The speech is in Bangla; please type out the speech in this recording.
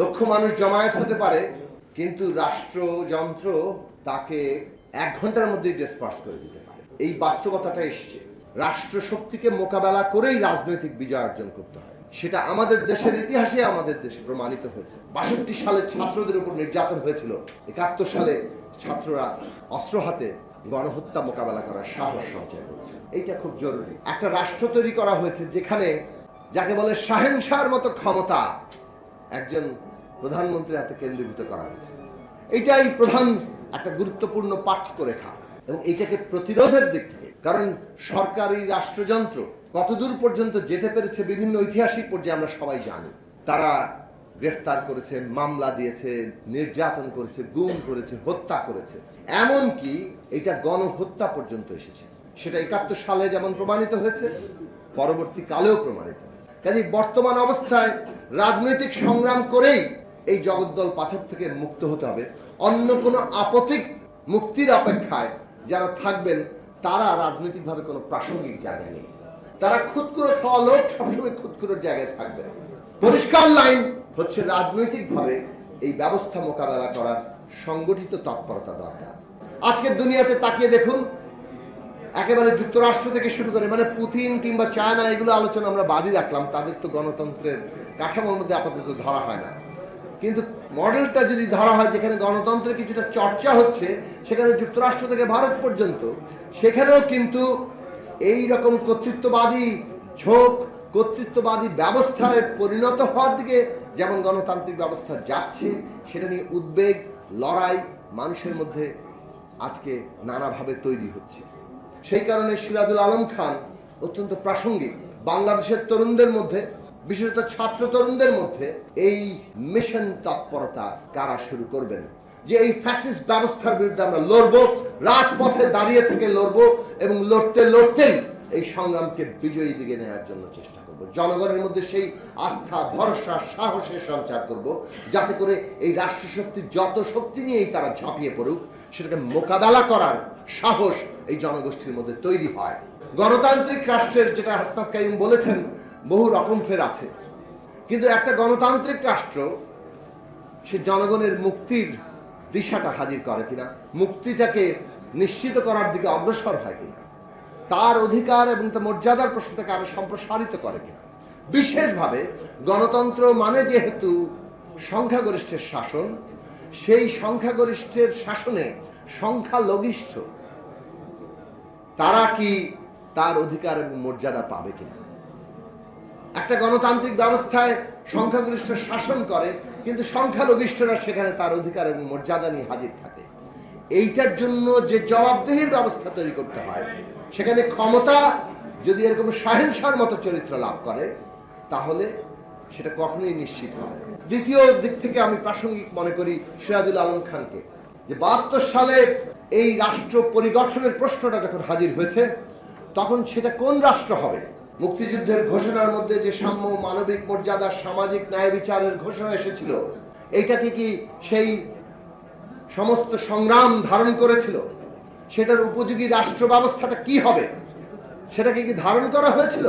লক্ষ মানুষ জমায়েত হতে পারে, কিন্তু রাষ্ট্রযন্ত্র তাকে এক ঘণ্টার মধ্যে ডিসপার্স করে দিতে পারে। এই বাস্তবতাটা এসছে। রাষ্ট্র শক্তিকে মোকাবেলা করেই রাজনৈতিক বিজয় অর্জন করতে হয়। সেটা আমাদের দেশের ইতিহাসে আমাদের দেশে প্রমাণিত হয়েছে। বাষট্টি সালে ছাত্রদের উপর নির্যাতন হয়েছিল। একাত্তর সালে ছাত্ররা অস্ত্র হাতে গণহত্যা মোকাবেলা করার সাহস সঞ্চয় করেছে। এইটা খুব জরুরি। একটা রাষ্ট্র তৈরি করা হয়েছে যেখানে যাকে বলে শাহেনশার মতো ক্ষমতা একজন প্রধানমন্ত্রীর হাতে কেন্দ্রীভূত করা হয়েছে। এটাই প্রধান একটা গুরুত্বপূর্ণ পার্থক্য রেখা এবং এটাকে প্রতিরোধের দিক থেকে, কারণ সরকারি রাষ্ট্রযন্ত্র কতদূর পর্যন্ত যেতে পেরেছে বিভিন্ন ঐতিহাসিক পর্যায়ে আমরা সবাই জানি। তারা গ্রেফতার করেছে, মামলা দিয়েছে, নির্যাতন করেছে, গুম করেছে, হত্যা করেছে। এমনকি এটা গণহত্যা পর্যন্ত এসেছে। সেটা একাত্তর সালে যেমন প্রমাণিত হয়েছে, পরবর্তীকালেও প্রমাণিত হয়েছে। কাজে বর্তমান অবস্থায় রাজনৈতিক সংগ্রাম করেই এই জগদ্দল পাথর থেকে মুক্ত হতে হবে। অন্য কোনো আপতিক মুক্তির অপেক্ষায় যারা থাকবেন, তারা রাজনৈতিকভাবে কোনো প্রাসঙ্গিক জায়গায় নেই। তারা খুদকুরো খাওয়া লোক সবসময় খুদকুরোর জায়গায় থাকবে। পরিষ্কার লাইন হচ্ছে রাজনৈতিকভাবে এই ব্যবস্থা মোকাবেলা করার সংগঠিত তৎপরতা দরকার। আজকের দুনিয়াতে তাকিয়ে দেখুন, একেবারে যুক্তরাষ্ট্র থেকে শুরু করে মানে পুতিন কিংবা চায়না, এগুলো আলোচনা আমরা বাদই রাখলাম, তাদের তো গণতন্ত্রের কাঠামোর মধ্যে আপাতত ধরা হয় না। কিন্তু মডেলটা যদি ধরা হয়, যেখানে গণতন্ত্রের কিছুটা চর্চা হচ্ছে, সেখানে যুক্তরাষ্ট্র থেকে ভারত পর্যন্ত, সেখানেও কিন্তু এই রকম কর্তৃত্ববাদী ঝোঁক, কর্তৃত্ববাদী ব্যবস্থায় পরিণত হওয়ার দিকে যেমন গণতান্ত্রিক ব্যবস্থা যাচ্ছে, সেটা নিয়ে উদ্বেগ, লড়াই মানুষের মধ্যে আজকে নানাভাবে তৈরি হচ্ছে। সেই কারণে সিরাজুল আলম খান অত্যন্ত প্রাসঙ্গিক। বাংলাদেশের তরুণদের মধ্যে বিশেষত ছাত্র তরুণদের মধ্যে এই মিশন তৎপরতা কারা শুরু করবেন? যে এই ফ্যাসিস্ট ব্যবস্থার বিরুদ্ধে আমরা লড়বো, রাজপথে দাঁড়িয়ে থেকে লড়বো এবং লড়তে লড়তেই এই সংগ্রামকে বিজয়ী দিকে নেওয়ার জন্য চেষ্টা করব। জনগণের মধ্যে সেই আস্থা, ভরসা, সাহসের সঞ্চার করব, যাতে করে এই রাষ্ট্রশক্তির যত শক্তি নিয়েই তারা ঝাঁপিয়ে পড়ুক, সেটাকে মোকাবেলা করার সাহস এই জনগোষ্ঠীর মধ্যে তৈরি হয়। গণতান্ত্রিক রাষ্ট্রের যেটা হাসনাত কাইম বলেছেন বহু রকম ফের আছে। কিন্তু একটা গণতান্ত্রিক রাষ্ট্র, সে জনগণের মুক্তির দিশাটা হাজির করে কিনা, মুক্তিটাকে নিশ্চিত করার দিকে অগ্রসর হয় কিনা, তার অধিকার এবং তার মর্যাদার প্রশ্নটাকে আরও সম্প্রসারিত করে কিনা। বিশেষভাবে গণতন্ত্র মানে যেহেতু সংখ্যাগরিষ্ঠের শাসন, সেই সংখ্যাগরিষ্ঠের শাসনে সংখ্যালঘিষ্ঠ, তারা কি তার অধিকার এবং মর্যাদা পাবে কিনা? একটা গণতান্ত্রিক ব্যবস্থায় সংখ্যাগরিষ্ঠ শাসন করে, কিন্তু সংখ্যালঘিষ্ঠরা সেখানে তার অধিকার এবং মর্যাদা নিয়ে হাজির থাকে। এইটার জন্য যে জবাবদেহির ব্যবস্থা তৈরি করতে হয়, সেখানে ক্ষমতা যদি এরকম সাহেনসার মতো চরিত্র লাভ করে, তাহলে সেটা কখনোই নিশ্চিত হবে দ্বিতীয় দিক থেকে আমি প্রাসঙ্গিক মনে করি সিরাজুল আলম খানকে, যে বাহাত্তর সালে এই রাষ্ট্র পরিগঠনের প্রশ্নটা যখন হাজির হয়েছে, তখন সেটা কোন রাষ্ট্র হবে? মুক্তিযুদ্ধের ঘোষণার মধ্যে যে সাম্য মানবিক মর্যাদা, সামাজিক ন্যায় বিচারের ঘোষণা এসেছিল, এইটাকে কি সেই সমস্ত সংগ্রাম ধারণ করেছিল? সেটার উপযোগী রাষ্ট্র ব্যবস্থাটা কি হবে? সেটাকে কি ধারণ করা হয়েছিল?